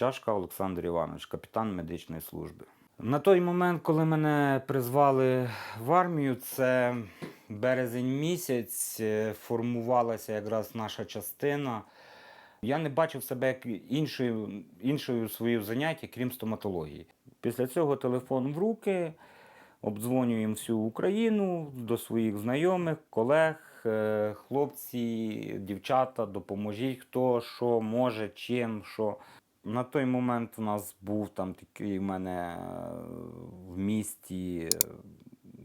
Чашка Олександр Іванович, капітан медичної служби. На той момент, коли мене призвали в армію, це березень місяць, е, формувалася якраз наша частина. Я не бачив себе як іншою, іншою своєю заняття, крім стоматології. Після цього телефон в руки, обдзвонюємо всю Україну до своїх знайомих, колег, е, хлопці, дівчата, допоможіть, хто що може, чим, що. На той момент у нас був там такий в мене е, в місті е,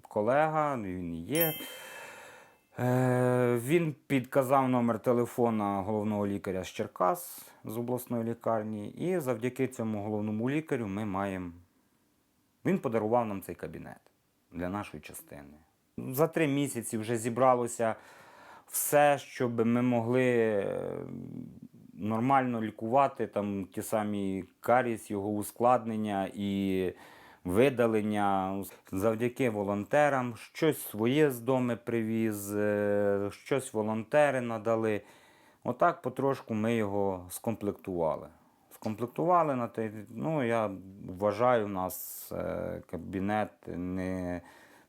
колега, він є. Е, Він підказав номер телефона головного лікаря з Черкас з обласної лікарні, і завдяки цьому головному лікарю ми маємо. Він подарував нам цей кабінет для нашої частини. За три місяці вже зібралося все, щоб ми могли нормально лікувати там ті самі каріс, його ускладнення і видалення. Завдяки волонтерам щось своє з дому привіз, е, щось волонтери надали. Отак потрошку ми його скомплектували. Скомплектували на те, ну я вважаю, у нас е, кабінет не,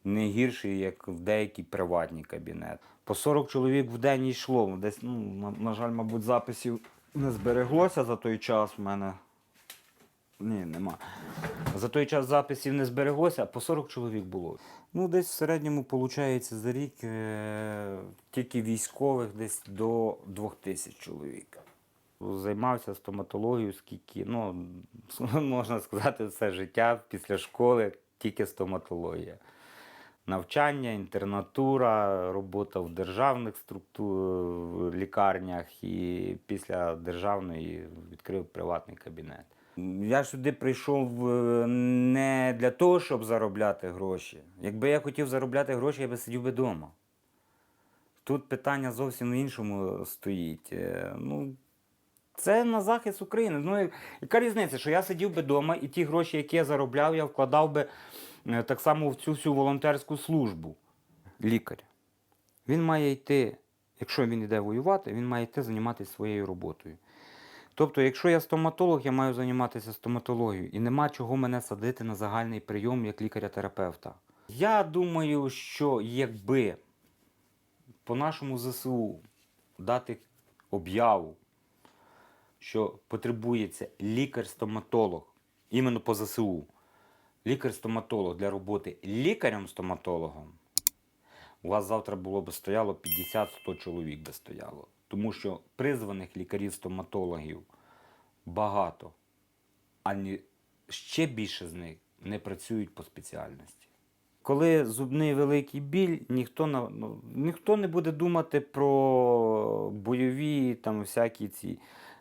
не гірший, як в деякі приватні кабінети. По 40 чоловік в день йшло. Десь, ну, на, на жаль, мабуть, записів не збереглося за той час в мене. Ні, нема. За той час записів не збереглося, а по 40 чоловік було. Ну, десь в середньому, виходить, за рік е- тільки військових десь до 2000 чоловік. Займався стоматологією, скільки, ну, можна сказати, все життя після школи тільки стоматологія. Навчання, інтернатура, робота в державних структур, лікарнях і після державної відкрив приватний кабінет. Я сюди прийшов е, не для того, щоб заробляти гроші. Якби я хотів заробляти гроші, я би сидів би вдома. Тут питання зовсім в іншому стоїть. Е, Ну, це на захист України. Ну, яка різниця, що я сидів би вдома і ті гроші, які я заробляв, я вкладав би так само в цю всю волонтерську службу. Лікар. Він має йти, якщо він йде воювати, він має йти займатися своєю роботою. Тобто, якщо я стоматолог, я маю займатися стоматологією. І нема чого мене садити на загальний прийом як лікаря-терапевта. Я думаю, що якби по нашому ЗСУ дати об'яву, що потребується лікар-стоматолог іменно по ЗСУ, лікар-стоматолог для роботи лікарем-стоматологом, у вас завтра було б стояло 50-100 чоловік би стояло. Тому що призваних лікарів-стоматологів багато, а ще більше з них не працюють по спеціальності. Коли зубний великий біль, ніхто, ну, ніхто не буде думати про бойові там всякі ці.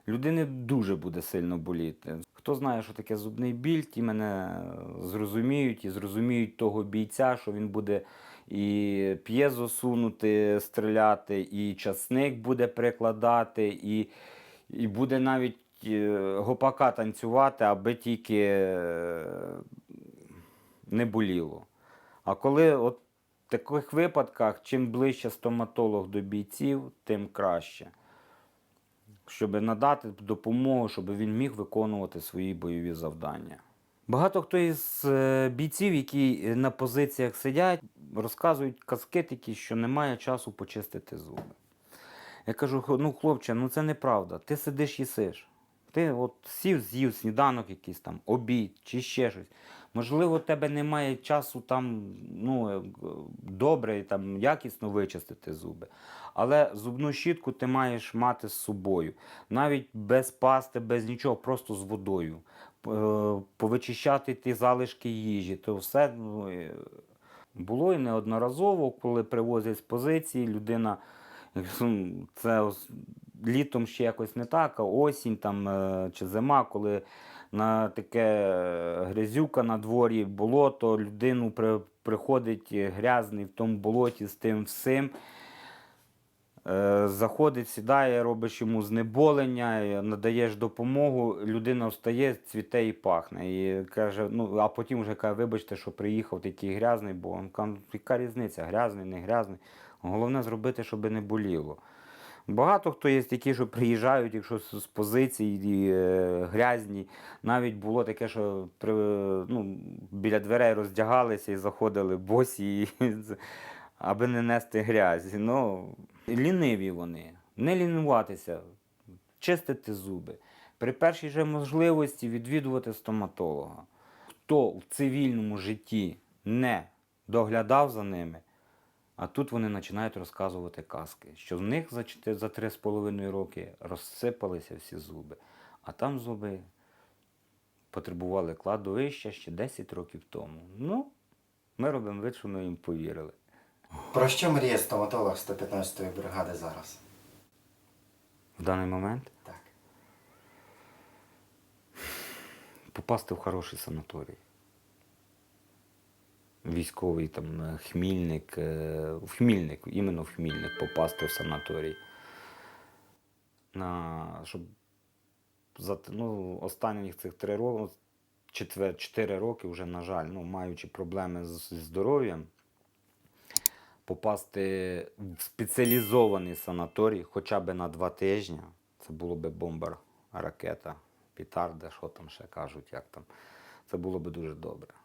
Людини дуже буде сильно боліти. Хто знає, що таке зубний біль, ті мене зрозуміють і зрозуміють того бійця, що він буде і п'єзо сунути, стріляти, і часник буде прикладати, і, і буде навіть е, гопака танцювати, аби тільки е, не боліло. А коли от в таких випадках, чим ближче стоматолог до бійців, тим краще. Щоб надати допомогу, щоб він міг виконувати свої бойові завдання. Багато хто із е, бійців, які на позиціях сидять, розказують казки такі, що немає часу почистити зуби. Я кажу, ну хлопче, ну це неправда. Ти сидиш їсиш. Ти от сів, з'їв сніданок якийсь там, обід чи ще щось. Можливо, у тебе немає часу там ну, е, добре, там, якісно вичистити зуби. Але зубну щітку ти маєш мати з собою. Навіть без пасти, без нічого, просто з водою. Е, Повичищати ті залишки їжі, то все ну, було і неодноразово, коли привозять з позиції, людина це літом ще якось не так, а осінь там, е, чи зима, коли на таке е, грязюка на дворі, болото, людину при, приходить грязний в тому болоті з тим всім. Е, Заходить, сідає, робиш йому знеболення, надаєш допомогу, людина встає, цвіте і пахне. І каже, ну, а потім вже каже, вибачте, що приїхав такий грязний, бо він каже, яка різниця, грязний, не грязний. Головне зробити, щоб не боліло. Багато хто є такі, що приїжджають, якщо з позицій е, грязні. Навіть було таке, що при, ну, біля дверей роздягалися і заходили босі, аби не нести грязі. Ну, ліниві вони. Не лінуватися, чистити зуби. При першій же можливості відвідувати стоматолога. Хто в цивільному житті не доглядав за ними, а тут вони починають розказувати казки, що в них за, чотир- за 3,5 роки розсипалися всі зуби, а там зуби потребували кладовища ще 10 років тому. Ну, ми робимо вид, що ми їм повірили. Про що мріє стоматолог 115-ї бригади зараз? В даний момент Так. попасти в хороший санаторій. Військовий там е, Хмільник, е, в Хмільник, іменно в Хмільник попасти в санаторій. На, щоб за ну, останніх цих три роки, чотири роки вже, на жаль, ну, маючи проблеми з, здоров'ям, попасти в спеціалізований санаторій хоча б на два тижні. Це було б бомба, ракета, пітарда, що там ще кажуть, як там. Це було б дуже добре.